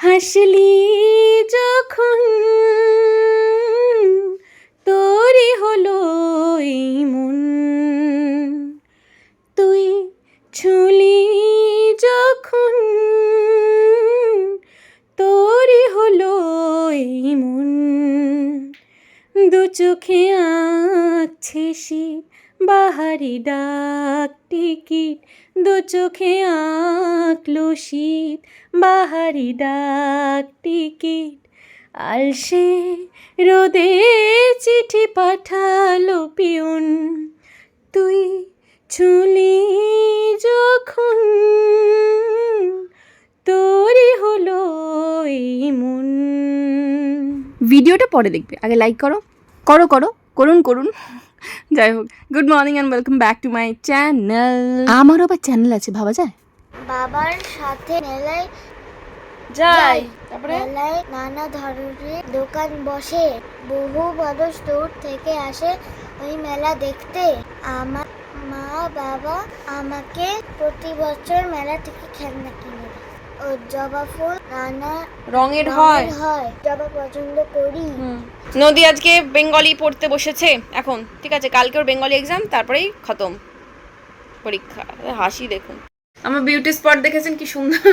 হাসলি যখন তোরই হলো এই মন। তুই ছুলি যখন তোরই হলো এই মন। দু চোখে আঁকছে শীত বাহারি ডাক টিকিট, দু চোখে আঁকলো শীত। বাহারি ডাক টিকিট, আলসে রোদে চিঠি পাঠালো পিউন। তুই ছুলি যখন, তোরই হলো এই মন। ভিডিওটা পরে দেখবে, আগে লাইক করো। করো করো, করুন করুন। যাই হোক good morning and welcome back to my channel আমারও আবার চ্যানেল আছে ভাবা যায়? বাবার সাথে মেলায় যাই তারপরে? মেলায় নানা ধরনের দোকান বসে। বহু মানুষ দূর থেকে আসে ওই মেলা দেখতে। আমার মা বাবা আমাকে প্রতি বছর মেলা থেকে খেলনা কিনে। জবা ফুল নানা রঙের হয়। হয়। জবা পছন্দ করি। নদী আজকে বেঙ্গলি পড়তে বসেছে। এখন ঠিক আছে কালকে ওর বেঙ্গলি এক্সাম তারপরেই খতম। পরীক্ষা হাসি দেখুন। আমার বিউটি স্পট দেখেছেন কি সুন্দর।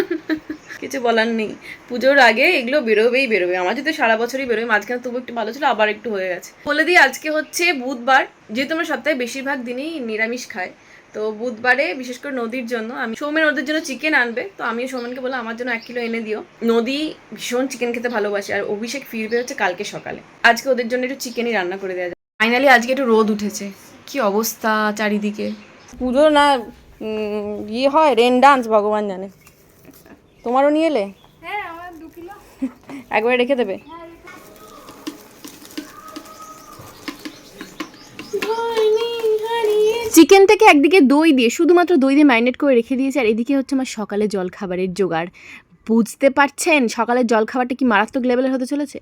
কিছু বলার নেই। পুজোর আগে এগুলো বেরোবেই বেরোবে। আমার যদি সারা বছরই বেরোবে মাঝখানে তবু একটু ভালো ছিল, আবার একটু হয়ে গেছে। বলে দিই, আজকে হচ্ছে বুধবার। যেহেতু আমরা সপ্তাহে বেশিরভাগ দিনই নিরামিষ খাই, তো বুধবারে বিশেষ করে নদীর জন্য আমি সৌমেন ওদের জন্য চিকেন আনবে। তো আমিও সৌমেনকে বললাম, আমার জন্য এক কিলো এনে দিও। নদী ভীষণ চিকেন খেতে ভালোবাসে, আর অভিষেক ফিরবে হচ্ছে কালকে সকালে। আজকে ওদের জন্য একটু চিকেনই রান্না করে দেওয়া যায় ফাইনালি আজকে একটু রোদ উঠেছে। কি অবস্থা চারিদিকে? পুজো না ইয়ে হয় রেন ডান্স ভগবান জানে। তোমারও নিয়ে এলে? একবার রেখে দেবে? চিকেন থেকে একদিকে দই দিয়ে শুধুমাত্র দই দিয়ে ম্যারিনেট করে রেখে দিয়েছি আর এদিকে হচ্ছে আমার সকালে জল খাবারের জোগাড়। বুঝতে পারছেন সকালের জলখাবারটা কি মারাত্মক লেভেলের হতে চলেছে?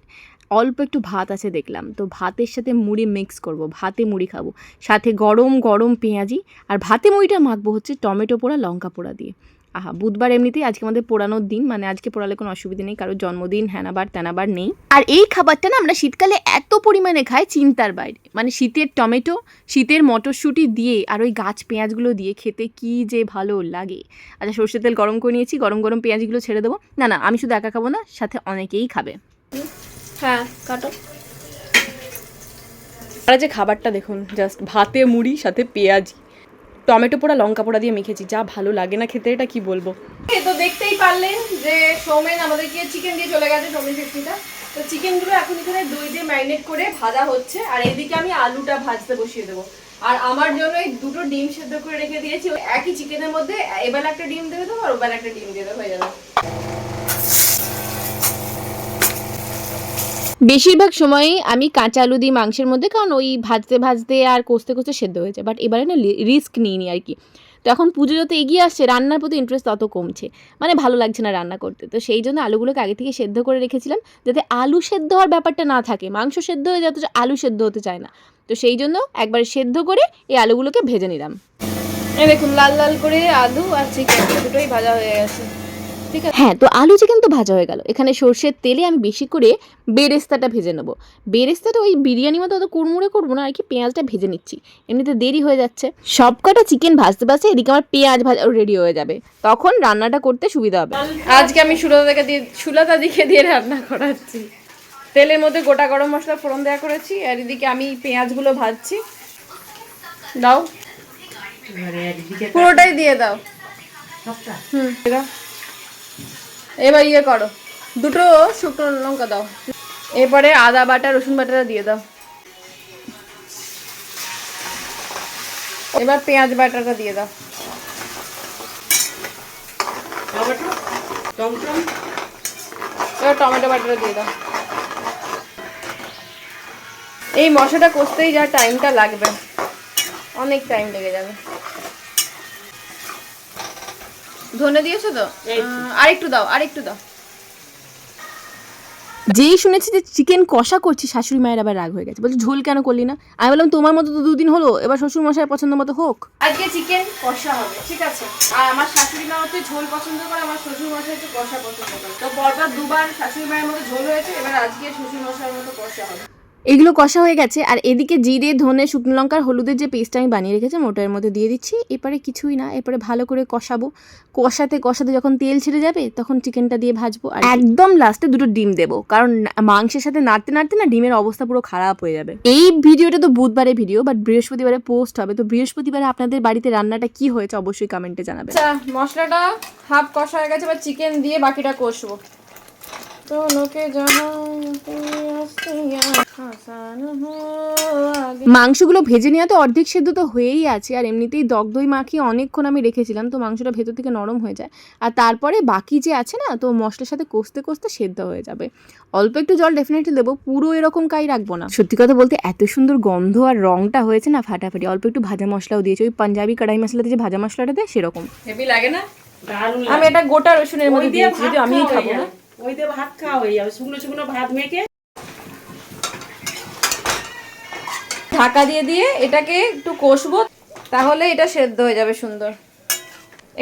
অল্প একটু ভাত আছে দেখলাম, তো ভাতের সাথে মুড়ি মিক্স করব, ভাতে মুড়ি খাব। সাথে গরম গরম পেঁয়াজি, আর ভাতে মুড়িটা মাখবো হচ্ছে টমেটো পোড়া, লঙ্কা পোড়া দিয়ে। আহা বুধবার এমনিতেই আজকে আমাদের পোড়ানোর দিন মানে আজকে পোড়ালে কোনো অসুবিধা নেই কারোর জন্মদিন হ্যানাবার তেনাবার নেই। আর এই খাবারটা না আমরা শীতকালে এত পরিমাণে খাই চিন্তার বাইরে। মানে শীতের টমেটো শীতের মটরশুঁটি দিয়ে আর ওই গাছ পেঁয়াজগুলো দিয়ে খেতে কি যে ভালো লাগে। আচ্ছা সর্ষের তেল গরম করে নিয়েছি গরম গরম পেঁয়াজগুলো ছেড়ে দেবো। না না আমি শুধু একা খাব না সাথে অনেকেই খাবে। হ্যাঁ কাটো। আর যে খাবারটা দেখুন জাস্ট ভাতে মুড়ি সাথে পেঁয়াজি। টমেটো পোড়া, লঙ্কা পোড়া দিয়ে মেখেছি, যা ভালো লাগে না খেতে, এটা কি বলব? তো দেখতেই পারলেন যে সৌমেন আমাদেরকে চিকেন দিয়ে চলে গেছে, সৌমেন ফিফটিটা তো চিকেনগুলো এখন এখানে দই দিয়ে ম্যারিনেট করে ভাজা হচ্ছে, আর এদিকে আমি আলুটা ভাজতে বসিয়ে দেবো। আর আমার জন্য এই দুটো ডিম সেদ্ধ করে রেখে দিয়েছি একই চিকেনের মধ্যে এবেলা একটা ডিম দিয়ে দেবো আর ওবেলা একটা ডিম দিয়ে দেবো, হয়ে যাবে। বেশিরভাগ সময়ই আমি কাঁচা আলু দিই মাংসের মধ্যে, কারণ ওই ভাজতে ভাজতে আর কষতে কষতে সেদ্ধ হয়ে যায়। বাট এবারে না রিস্ক নিইনি আর কি। তো এখন পুজো যত এগিয়ে আসছে, রান্নার প্রতি ইন্টারেস্ট তত কমছে। মানে ভালো লাগছে না রান্না করতে। তো সেই জন্য আলুগুলোকে আগে থেকে সেদ্ধ করে রেখেছিলাম, যাতে আলু সেদ্ধ হওয়ার ব্যাপারটা না থাকে। মাংস সেদ্ধ হয়ে যাতে আলু সেদ্ধ হতে চায় না। তো সেই জন্য একবার সেদ্ধ করে এই আলুগুলোকে ভেজে নিলাম। দেখুন, লাল লাল করে আলু আর চিকেন, দুটোই ভাজা হয়ে গেছে। হ্যাঁ তো আলু চিকেন তো ভাজা হয়ে গেল। এখানে সর্ষের তেলে আমি বেশি করে বেরেস্তাটা ভেজে নেব। বেরেস্তাটা ওই বিরিয়ানি মতো অত কুড়মুড়ে করব না আর কি পেঁয়াজটা ভেজে নিচ্ছি। এমনিতে দেরি হয়ে যাচ্ছে। সব কটা চিকেন ভাজতে ভাজতে এদিকে আমার পেঁয়াজ ভাজা রেডি হয়ে যাবে। তখন রান্নাটা করতে সুবিধা হবে। আজকে আমি সুলতাকে দিয়ে সুলতা দিকে দিয়ে রান্না করাচ্ছি। তেলের মধ্যে গোটা গরম মশলা ফোড়ন দেওয়া করেছি আর এদিকে আমি পেঁয়াজগুলো ভাজছি। দাও। পুরোটাই দিয়ে দাও। হুম। দাও। এবার ইয়ে করো। দুটো শুকনো লঙ্কা দাও। এরপরে আদা বাটা রসুন বাটাটা দিয়ে দাও। এবার পেঁয়াজ বাটাটা দিয়ে দাও। এবার টমেটো বাটাটা দিয়ে দাও। এই মশলাটা কষতেই যা টাইমটা লাগবে। অনেক টাইম লেগে যাবে। ধনে দিয়েছ তো? আরেকটু দাও আরেকটু দাও। যেই শুনেছি যে চিকেন কষা করছি শাশুড়ি মায়ের আবার রাগ হয়ে গেছে। বলছে ঝোল কেন করলি না? আমি বললাম তোমার মতো তো দুদিন হলো এবার শ্বশুর মশাই পছন্দ মতো হোক। আজকে চিকেন কষা হবে ঠিক আছে? আর আমার শাশুড়ি মা হচ্ছে ঝোল পছন্দ করে আমার শ্বশুর মশাই হচ্ছে কষা পছন্দ করে। তো পরপর দুবার শাশুড়ি মায়ের মতো ঝোল হয়েছে এবার আজকে শ্বশুর মশাইয়ের মতো কষা হবে। এগুলো কষা হয়ে গেছে আর এদিকে জিরে ধনে শুকনো লঙ্কার হলুদের যে পেস্টটা আমি বানিয়ে রেখেছি মোটার মধ্যে দিয়ে দিচ্ছি। এবারে কিছুই না এরপরে ভালো করে কষাবো। কষাতে কষাতে যখন তেল ছেড়ে যাবে তখন চিকেনটা দিয়ে ভাজবো আর একদম লাস্টে দুটো ডিম দেবো কারণ মাংসের সাথে নাড়তে নাড়তে না ডিমের অবস্থা পুরো খারাপ হয়ে যাবে। এই ভিডিওটা তো বুধবারে ভিডিও বাট বৃহস্পতিবারে পোস্ট হবে। তো বৃহস্পতিবারে আপনাদের বাড়িতে রান্নাটা কি হয়েছে অবশ্যই কমেন্টে জানাবেন। আচ্ছা মশলাটা হাফ কষা হয়ে গেছে বা চিকেন দিয়ে বাকিটা কষবো। মাংসগুলো ভেজে নেওয়া তো অর্ধেক সেদ্ধ তো হয়েই আছে আর এমনিতেই দগ দই মাখিয়ে অনেকক্ষণ আমি রেখেছিলাম তো মাংসটা ভেতর থেকে নরম হয়ে যায়। আর তারপরে বাকি যে আছে না তো মশলার সাথে কষতে কষতে সেদ্ধ হয়ে যাবে। অল্প একটু জল ডেফিনেটলি দেবো পুরো এরকম কাই রাখব না। সত্যি কথা বলতে এত সুন্দর গন্ধ আর রংটা হয়েছে না ফাটাফাটি। অল্প একটু ভাজা মশলাও দিয়েছে ওই পাঞ্জাবি কড়াই মশলাতে যে ভাজা মশলাটা দেয় সেরকম। হেভি লাগে না? আমি এটা গোটা রসুনের মধ্যে দিয়েছি যদি আমিই খাব না। ওই দিয়ে ভাত খাওয়া হয়ে যাবে শুকনো শুকনো ভাত মেখে ঢাকা দিয়ে দিয়ে এটাকে একটু কষবো, তাহলে এটা সেদ্ধ হয়ে যাবে সুন্দর।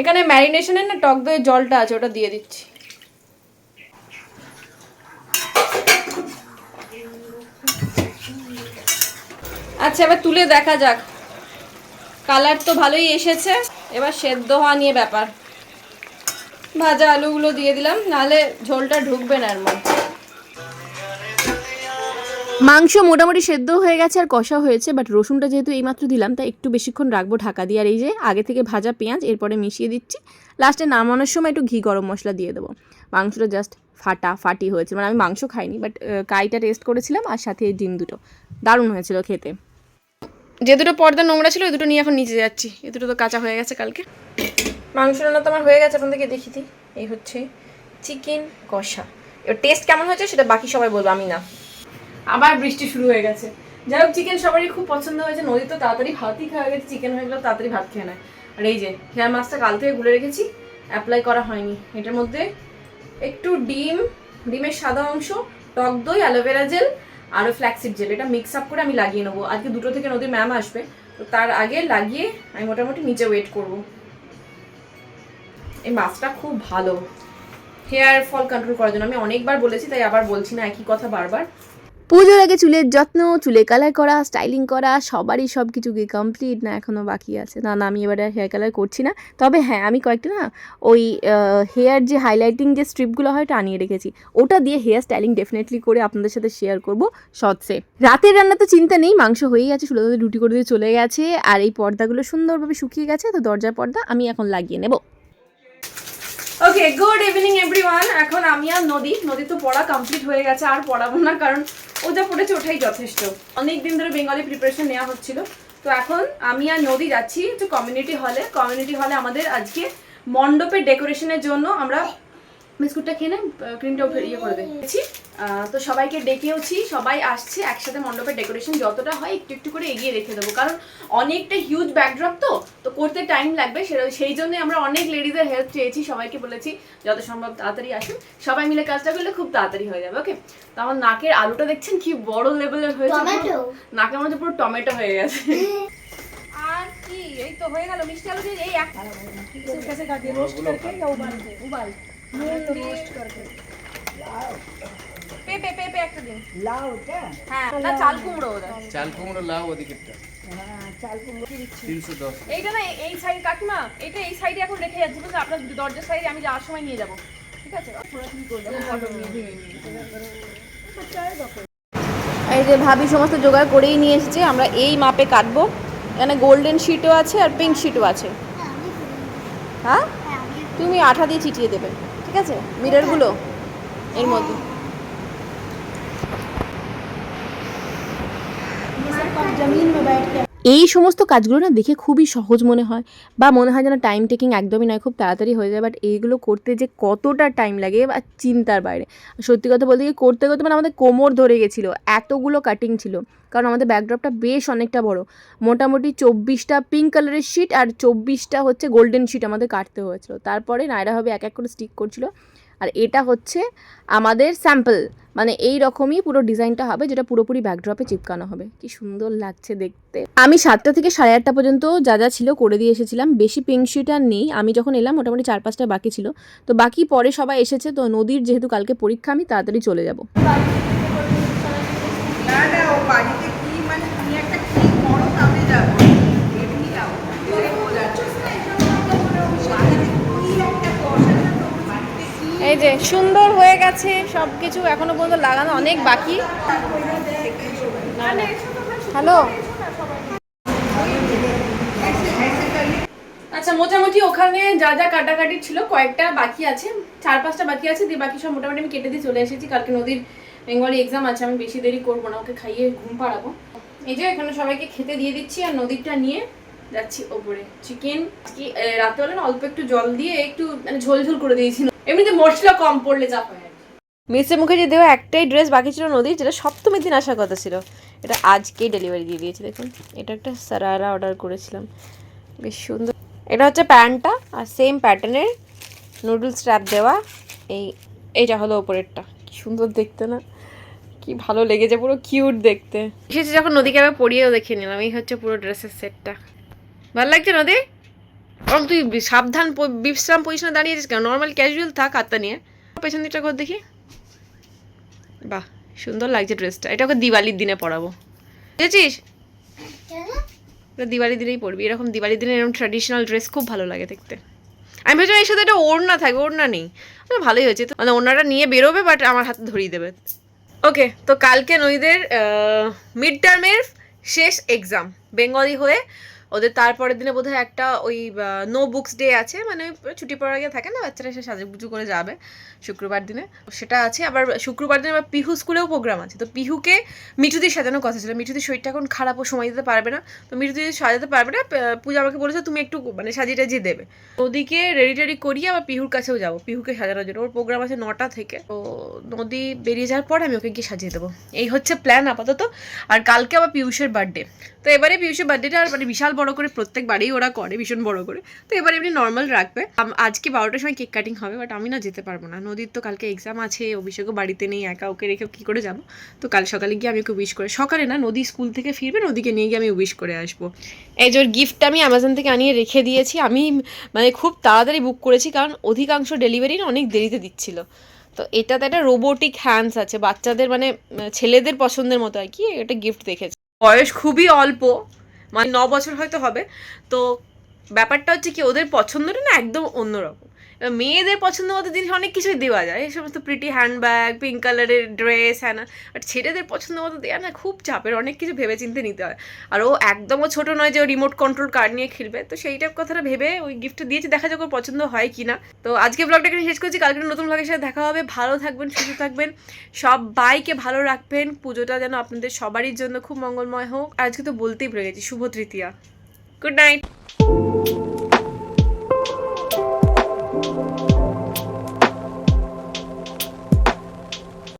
এখানে ম্যারিনেশনের না টক দইয়ের জলটা আছে, ওটা দিয়ে দিচ্ছি। আচ্ছা এবার তুলে দেখা যাক। কালার তো ভালোই এসেছে, এবার সেদ্ধ হওয়া নিয়ে ব্যাপার। ভাজা আলুগুলো দিয়ে দিলাম নাহলে ঝোলটা ঢুকবে না এর মধ্যে। মাংস মোটামুটি সেদ্ধ হয়ে গেছে আর কষা হয়েছে বাট রসুনটা যেহেতু এইমাত্র দিলাম তাই একটু বেশিক্ষণ রাখব ঢাকা দিয়ে। আর এই যে আগে থেকে ভাজা পেঁয়াজ এরপরে মিশিয়ে দিচ্ছি। লাস্টে নামানোর সময় একটু ঘি গরম মশলা দিয়ে দেবো। মাংসটা জাস্ট ফাটা ফাটি হয়েছে। মানে আমি মাংস খাইনি বাট কাইটা টেস্ট করেছিলাম আর সাথে এই ডিম দুটো। দারুণ হয়েছিল খেতে। যে দুটো পর্দা নোংরা ছিল ওই দুটো নিয়ে এখন নিচে যাচ্ছি। এ দুটো তো কাঁচা হয়ে গেছে কালকে। মাংস রান্না তো আমার হয়ে গেছে থেকে দেখি এই হচ্ছে চিকেন কষা। এবার টেস্ট কেমন হয়েছে সেটা বাকি সবাই বলব, আমি না। আবার বৃষ্টি শুরু হয়ে গেছে। যাই হোক, চিকেন সবারই খুব পছন্দ হয়েছে। নদী তো তাড়াতাড়ি ভাতই খাওয়া গেছে, চিকেন হয়ে গেলেও তাড়াতাড়ি ভাত খেয়ে নেয়। আর এই যে হেয়ার মাছটা কাল থেকে গুলে রেখেছি অ্যাপ্লাই করা হয়নি। এটার মধ্যে একটু ডিম, ডিমের সাদা অংশ, টক দই, অ্যালোভেরা জেল, আরও ফ্ল্যাক্সিড জেল। এটা মিক্স আপ করে আমি লাগিয়ে নেব। আজকে দুটো থেকে নদীর ম্যাম আসবে। তো তার আগে লাগিয়ে আমি মোটামুটি নিচে ওয়েট করব। এই মাছটা খুব ভালো। হেয়ার ফল কন্ট্রোল করার জন্য আমি অনেকবার বলেছি, তাই আবার বলছি না একই কথা বারবার। পুজোর আগে চুলের যত্ন, চুলে কালার করা স্টাইলিং করা, সবারই সব কিছু কি কমপ্লিট না এখনও বাকি আছে। না না, আমি এবারে হেয়ার কালার করছি না। তবে হ্যাঁ আমি কয়েকটা না ওই হেয়ার যে হাইলাইটিং যে স্ট্রিপগুলো হয় ওটা আনিয়ে রেখেছি। ওটা দিয়ে হেয়ার স্টাইলিং ডেফিনেটলি করে আপনাদের সাথে শেয়ার করব শর্টসে রাতের রান্না তো চিন্তা নেই, মাংস হয়েই গেছে শুধু রুটি করে দিয়ে চলে গেছে। আর এই পর্দাগুলো সুন্দরভাবে শুকিয়ে গেছে, তো দরজার পর্দা আমি এখন লাগিয়ে নেব। ওকে গুড ইভিনিং এভরিওয়ান এখন আমি আর নদী নদী তো পড়া কমপ্লিট হয়ে গেছে, আর পড়াবো না, কারণ ও যা পড়েছে ওঠাই যথেষ্ট। অনেক দিন ধরে বেঙ্গলি প্রিপারেশন নেওয়া হচ্ছিল। তো এখন আমি আর নদী যাচ্ছি একটু কমিউনিটি হলে কমিউনিটি হলে আমাদের আজকে মণ্ডপের ডেকোরেশনের জন্য আমরা বিস্কুটটা খেয়ে নে ক্রিমটাও ইয়ে করে দিয়েছি তো সবাইকে ডেকেওছি সবাই আসছে একসাথে মণ্ডপের ডেকোরেশন যতটা হয় একটু একটু করে এগিয়ে রেখে দেবো। কারণ অনেকটা হিউজ ব্যাকড্রপ তো তো করতে টাইম লাগবে সেই জন্যই আমরা অনেক লেডিজের হেল্প চেয়েছি সবাইকে বলেছি যত সম্ভব তাড়াতাড়ি আসুন। সবাই মিলে কাজটা করলে খুব তাড়াতাড়ি হয়ে যাবে ওকে তো আমার নাকের আলুটা দেখছেন কি বড় লেভেলের হয়েছে নাকের মধ্যে পুরো টমেটো হয়ে গেছে। আর কি এই তো হয়ে গেল মিষ্টি আলু এই এক কাছে কাটিয়ে রোস্ট করে উবাল উবাল। হ্যাঁ, পেঁপে পেঁপে একটা লাউ হ্যাঁ, হ্যাঁ চাল কুমড়ো এইটা না এই এটা এই সাইডে এখন রেখে আপনার দরজার সাইডে আমি যাওয়ার সময় নিয়ে যাব। ঠিক আছে? এই যে ভাবি সমস্ত জোগাড় করেই নিয়ে এসেছে আমরা এই মাপে কাটবো। এখানে গোল্ডেন শিটও আছে আর পিঙ্ক শিটও আছে। হ্যাঁ, হ্যাঁ? তুমি আঠা দিয়ে চিটিয়ে দেবে। ঠিক আছে? মিররগুলো? এর মধ্যে। এই সমস্ত কাজগুলো না দেখে খুবই সহজ মনে হয় বা মনে হয় যেন টাইম টেকিং একদমই নয়, খুব তাড়াতাড়ি হয়ে যায় বাট এইগুলো করতে যে কতটা টাইম লাগে বা চিন্তার বাইরে। সত্যি কথা বলতে গিয়ে করতে করতে মানে আমাদের কোমর ধরে গেছিল, এতগুলো কাটিং ছিল, কারণ আমাদের ব্যাকড্রপটা বেশ অনেকটা বড়। মোটামুটি চব্বিশটা পিঙ্ক কালারের শিট আর চব্বিশটা হচ্ছে গোল্ডেন শিট আমাদের কাটতে হয়েছিল। তারপরে নায়রা হবে এক এক করে স্টিক করছিল। আর এটা হচ্ছে আমাদের স্যাম্পল মানে এই রকমই পুরো ডিজাইনটা হবে, যেটা পুরোপুরি ব্যাকড্রপে চিপকানো হবে। কি সুন্দর লাগছে দেখতে। আমি সাতটা থেকে সাড়ে আটটা পর্যন্ত যা যা ছিল করে দিয়ে এসেছিলাম। বেশি পিঙ্ক শিট আর নেই। আমি যখন এলাম, মোটামুটি চার পাঁচটা বাকি ছিল। তো বাকি পরে সবাই এসেছে, তো নদীর যেহেতু কালকে পরীক্ষা, আমি তাড়াতাড়ি চলে যাব। না না, ও কি মানে তুমি একটা কি করো তবে যাব এমনি যাও দেখে বোঝাচ্ছ বাড়িতে কি একটা করো বাড়িতে কি এই যে সুন্দর হয়ে গেছে সব কিছু এখনও পর্যন্ত লাগানো অনেক বাকি। হ্যালো? আচ্ছা মোটামুটি ওখানে যা যা কাটাকাটি ছিল, কয়েকটা বাকি আছে। চার পাঁচটা বাকি আছে, দিয়ে বাকি সব মোটামুটি আমি কেটে দিয়ে চলে এসেছি। কালকে নদীর বেঙ্গলি এক্সাম আছে, আমি বেশি দেরি করব না, ওকে খাইয়ে ঘুম পাড়াবো। এই যে, এখানে সবাইকে খেতে দিয়ে দিচ্ছি আর নদীরটা নিয়ে যাচ্ছি ওপরে। চিকেন কি রাতে না অল্প একটু জল দিয়ে একটু মানে ঝোল ঝোল করে দিয়েছি। এমনিতে মশলা কম পড়লে যা হয়। মিস্টার মুখার্জি দেওয়া একটাই ড্রেস বাকি ছিল নদীর যেটা সপ্তমীর দিন আসার কথা ছিল। এটা আজকেই ডেলিভারি দিয়ে দিয়েছে দেখুন। এটা একটা সারারা অর্ডার করেছিলাম। বেশ সুন্দর। এটা হচ্ছে প্যান্টটা আর সেম প্যাটার্নের নুডলস স্ট্র্যাপ দেওয়া। এই এইটা হলো ওপরেরটা। কি সুন্দর দেখতে না? কি ভালো লেগেছে পুরো কিউট দেখতে। এসেছে যখন নদীকে আবার পরিয়েও দেখে নিলাম এই হচ্ছে পুরো ড্রেসের সেটটা ভালো লাগছে নদী? ওরকম তুই সাবধান বিশ্রাম পজিশনে দাঁড়িয়েছিস কেন? নর্মাল ক্যাজুয়াল থাক হাতটা নিয়ে। পেছন দিকটা কর দেখি। বাহ সুন্দর লাগছে ড্রেসটা এটা ওকে দিওয়ালির দিনে পরাবো। বুঝেছিস? এটা দিওয়ালির দিনেই পরবি। এরকম দিওয়ালির দিনে এরকম ট্র্যাডিশনাল ড্রেস খুব ভালো লাগে দেখতে। আমি ভেবেছিলাম এর সাথে একটা ওড়না থাকবে ওড়না নেই। আচ্ছা, ভালোই হয়েছে। মানে ওড়নাটা নিয়ে বেরোবে বাট আমার হাতে ধরিয়ে দেবে। ওকে তো কালকে নইদের মিড টার্মের শেষ এক্সাম বেঙ্গলি হয়ে ওদের তারপরের দিনে বোধহয় একটা ওই নো বুকস ডে আছে মানে ছুটি পড়ার আগে থাকে না, বাচ্চারা এসে সাজুগুজু করে যাবে শুক্রবার দিনে। সেটা আছে, আবার শুক্রবার দিনে আবার পিহু স্কুলেও প্রোগ্রাম আছে। তো পিহুকে মিঠুদি সাজানোর কথা ছিল। মিঠুদির শরীরটা এখন খারাপ, ও সময় দিতে পারবে না। তো মিঠুদি সাজাতে পারবে না পূজা আমাকে বলেছে, তুমি একটু মানে সাজিয়ে টাজিয়ে দেবে। ওদিকে রেডি টেডি করিয়ে আবার পিহুর কাছেও যাব, পিহুকে সাজানোর জন্য। ওর প্রোগ্রাম আছে নটা থেকে। তো নদী বেরিয়ে যাওয়ার পরে আমি ওকে গিয়ে সাজিয়ে দেবো। এই হচ্ছে প্ল্যান আপাতত। আর কালকে আবার পিয়ুষের বার্থডে তো এবারে পিয়ুষের বার্থডেটা আর মানে বিশাল বড় করে প্রত্যেক বাড়িই ওরা করে, ভীষণ বড় করে। তো এবার এমনি নর্মাল রাখবে। আজকে বারোটার সময় কেক কাটিং হবে বাট আমি না যেতে পারব না। নদীর তো কালকে এক্সাম আছে, অভিষেকও বাড়িতে নেই, একা ওকে রেখে কী করে যাব? তো কাল সকালে গিয়ে আমি ওকে উইশ করে, সকালে না, নদী স্কুল থেকে ফিরবে, নদীকে নিয়ে গিয়ে আমি উইশ করে আসব। এই যে ওর গিফটটা আমি অ্যামাজন থেকে আনিয়ে রেখে দিয়েছি, আমি মানে খুব তাড়াতাড়ি বুক করেছি, কারণ অধিকাংশ ডেলিভারি না অনেক দেরিতে দিচ্ছিল। তো এটাতে একটা রোবোটিক হ্যান্ডস আছে, বাচ্চাদের মানে ছেলেদের পছন্দের মতো আর কি এটা গিফট দেখেছি। বয়স খুবই অল্প। মানে ন বছর হয়তো হবে। তো ব্যাপারটা হচ্ছে কি ওদের পছন্দটা না একদম অন্যরকম। মেয়েদের পছন্দ মতো জিনিস অনেক কিছুই দেওয়া যায়। এই সমস্ত প্রিটি হ্যান্ডব্যাগ পিঙ্ক কালারের ড্রেস হ্যাঁ না? বাট ছেলেদের পছন্দ মতো দেওয়া না, খুব চাপের, অনেক কিছু ভেবে চিন্তে নিতে হয়। আর ও একদমও ছোট নয় যে ও রিমোট কন্ট্রোল কার নিয়ে খেলবে। তো সেইটা কথাটা ভেবে ওই গিফটটা দিয়েছি, দেখা যাক ওর পছন্দ হয় কি না। তো আজকে ব্লগটা এখানে শেষ করছি। কালকে নতুন ব্লগের সাথে দেখা হবে। ভালো থাকবেন, সুস্থ থাকবেন। সব বাইকে ভালো রাখবেন। পুজোটা যেন আপনাদের সবারই জন্য খুব মঙ্গলময় হোক। আজকে তো বলতেই ভুলে গেছি, শুভ তৃতীয়া। Good night